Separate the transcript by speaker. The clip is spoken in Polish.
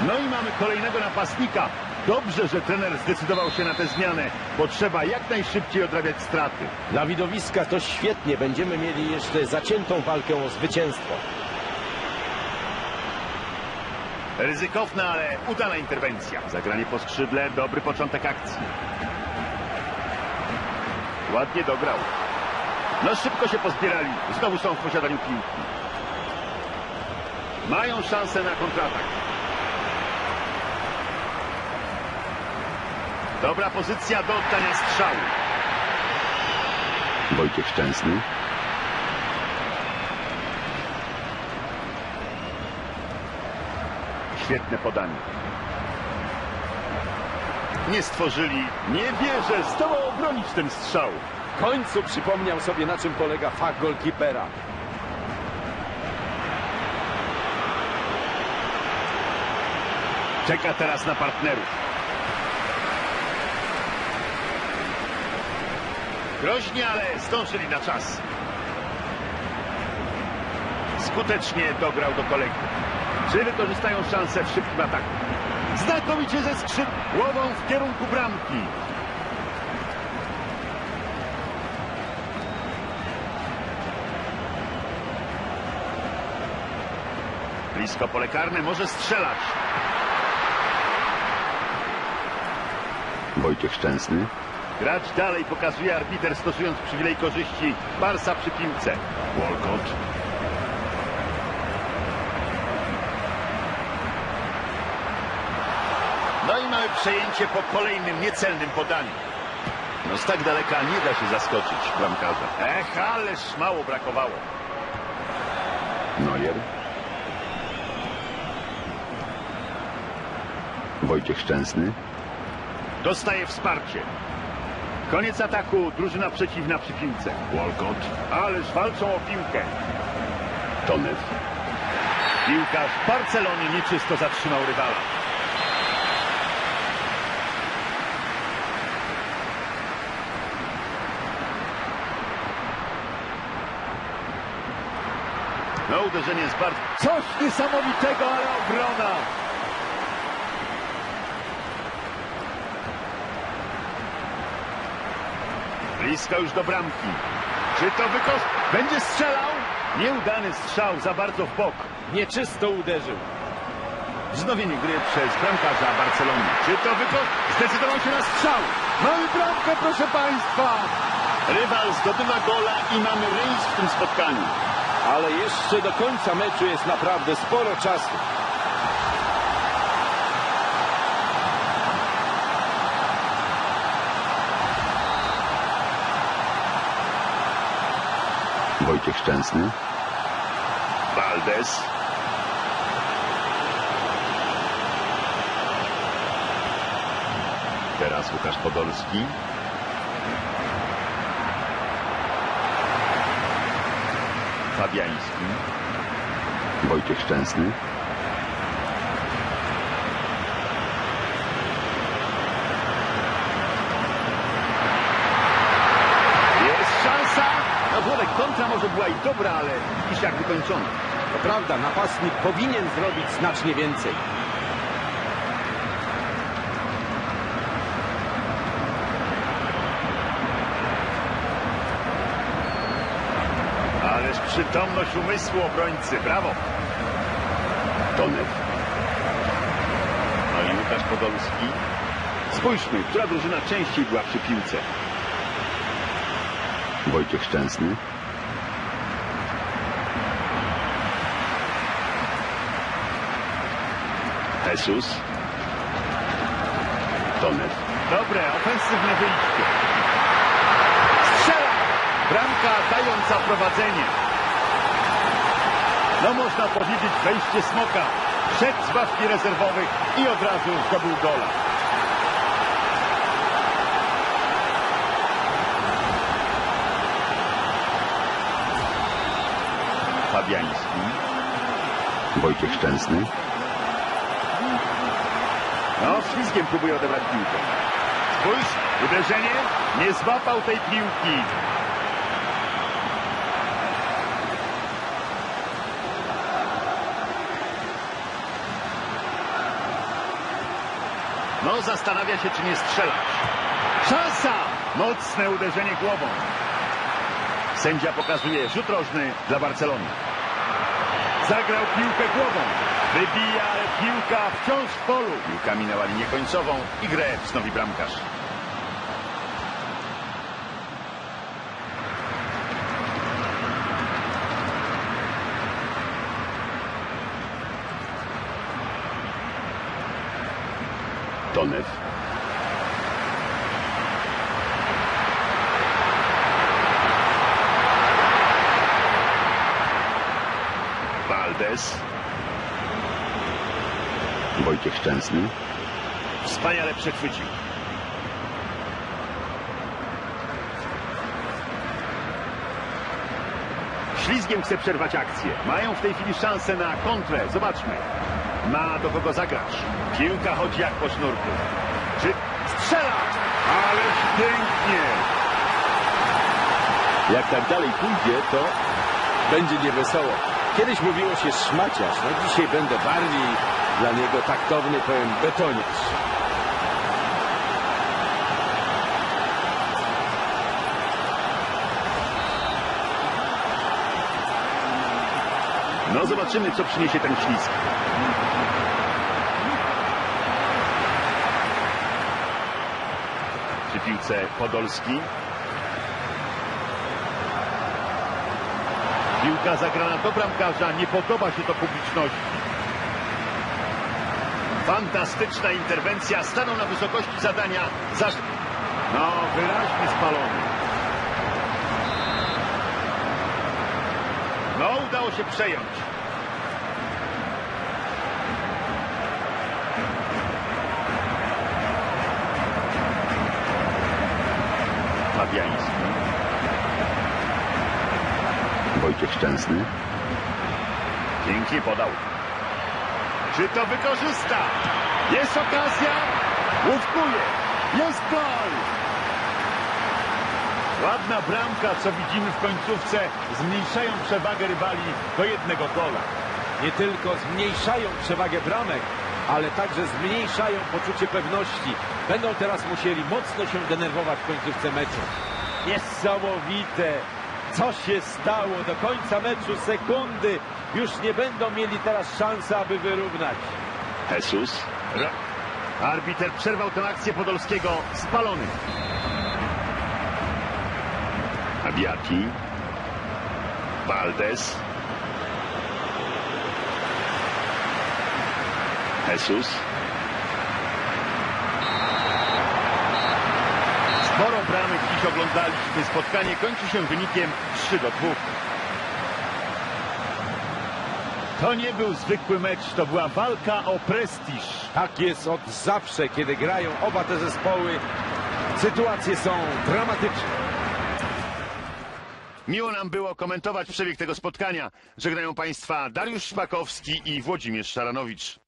Speaker 1: No i mamy kolejnego napastnika. Dobrze, że trener zdecydował się na tę zmianę, bo trzeba jak najszybciej odrabiać straty.
Speaker 2: Dla widowiska to świetnie. Będziemy mieli jeszcze zaciętą walkę o zwycięstwo.
Speaker 1: Ryzykowna, ale udana interwencja. Zagranie po skrzydle, dobry początek akcji. Ładnie dograł. No szybko się pozbierali. Znowu są w posiadaniu piłki. Mają szansę na kontratak. Dobra pozycja do oddania strzału.
Speaker 3: Wojciech Szczęsny.
Speaker 1: Świetne podanie. Nie stworzyli. Nie wierzę. Zdołał obronić ten strzał.
Speaker 2: W końcu przypomniał sobie, na czym polega fach golkipera.
Speaker 1: Czeka teraz na partnerów. Groźnie, ale zdążyli na czas. Skutecznie dograł do kolegi. Czy wykorzystają szansę w szybkim ataku? Znakomicie ze skrzyd głową w kierunku bramki. Blisko pole karne, może strzelać.
Speaker 3: Wojciech Szczęsny.
Speaker 1: Grać dalej pokazuje arbiter stosując przywilej korzyści Barsa przy piłce. Walcott. No i mamy przejęcie po kolejnym niecelnym podaniu. No z tak daleka nie da się zaskoczyć bramkarza. Ech, ależ mało brakowało.
Speaker 3: Neuer. Wojciech Szczęsny.
Speaker 1: Dostaje wsparcie. Koniec ataku, drużyna przeciwna przy piłce. Walcott. Ależ walczą o piłkę.
Speaker 3: Tonew.
Speaker 1: Piłkarz w Barcelonie nieczysto zatrzymał rywala. No uderzenie jest bardzo... Coś niesamowitego, ale obrona! Blisko już do bramki. Czy to wykos... Będzie strzelał? Nieudany strzał, za bardzo w bok.
Speaker 2: Nieczysto uderzył.
Speaker 1: Wznowienie gry przez bramkarza Barcelony. Czy to wykos... Zdecydował się na strzał. Mamy bramkę, proszę Państwa. Rywal zdobywa gola i mamy remis w tym spotkaniu.
Speaker 2: Ale jeszcze do końca meczu jest naprawdę sporo czasu.
Speaker 3: Wojciech Szczęsny.
Speaker 1: Valdez. Teraz Łukasz Podolski. Fabiański.
Speaker 3: Wojciech Szczęsny.
Speaker 1: Jest szansa. No Włodek, kontra może była i dobra, ale jak wykończona.
Speaker 2: To prawda, napastnik powinien zrobić znacznie więcej.
Speaker 1: Ależ przytomność umysłu obrońcy. Brawo.
Speaker 3: Tonew.
Speaker 1: No i Łukasz Podolski. Spójrzmy, która drużyna częściej była przy piłce.
Speaker 3: Wojciech Szczęsny.
Speaker 1: Jesus.
Speaker 3: Tonew.
Speaker 1: Dobre, ofensywne wyjście. Strzela! Bramka dająca prowadzenie. No można powiedzieć wejście smoka. Wszedł z ławki rezerwowych i od razu zdobył gola. Fabiański.
Speaker 3: Wojciech Szczęsny.
Speaker 1: No, ślizgiem próbuje odebrać piłkę. Spójrz, uderzenie, nie złapał tej piłki. No, zastanawia się, czy nie strzelać. Szansa! Mocne uderzenie głową. Sędzia pokazuje rzut rożny dla Barcelony. Zagrał piłkę głową. Wybija, ale piłka wciąż w polu. Piłka minęła linię końcową i grę wznowi bramkarz.
Speaker 3: Tonew.
Speaker 1: Valdez.
Speaker 3: Wojciech Szczęsny.
Speaker 1: Wspaniale przechwycił. Ślizgiem chce przerwać akcję. Mają w tej chwili szansę na kontrę. Zobaczmy. Ma do kogo zagrać. Piłka chodzi jak po sznurku. Czy strzela? Ależ pięknie.
Speaker 2: Jak tak dalej pójdzie, to będzie niewesoło. Kiedyś mówiło się szmaciarz, no dzisiaj będę bardziej dla niego taktowny, powiem betoniarz.
Speaker 1: No zobaczymy, co przyniesie ten ślizg. Przy piłce Podolski. Piłka zagrana do bramkarza. Nie podoba się to publiczności. Fantastyczna interwencja. Stanął na wysokości zadania. Zaż... No, wyraźnie spalony. No, udało się przejąć. Fabiański.
Speaker 3: Wojciech Szczęsny.
Speaker 1: Pięknie podał. Czy to wykorzysta? Jest okazja. Łówkuje. Jest gol. Ładna bramka, co widzimy w końcówce, zmniejszają przewagę rywali do jednego gola.
Speaker 2: Nie tylko zmniejszają przewagę bramek, ale także zmniejszają poczucie pewności. Będą teraz musieli mocno się denerwować w końcówce meczu. Niesamowite! Co się stało? Do końca meczu sekundy. Już nie będą mieli teraz szansy, aby wyrównać.
Speaker 3: Jesus.
Speaker 1: Arbiter przerwał tę akcję Podolskiego. Spalony.
Speaker 3: Abiati.
Speaker 1: Valdez.
Speaker 3: Jesus.
Speaker 1: Sporo bramek dziś oglądaliśmy. Spotkanie kończy się wynikiem 3 do 2. To nie był zwykły mecz, to była walka o prestiż.
Speaker 2: Tak jest od zawsze, kiedy grają oba te zespoły. Sytuacje są dramatyczne.
Speaker 1: Miło nam było komentować przebieg tego spotkania. Żegnają Państwa Dariusz Szpakowski i Włodzimierz Szaranowicz.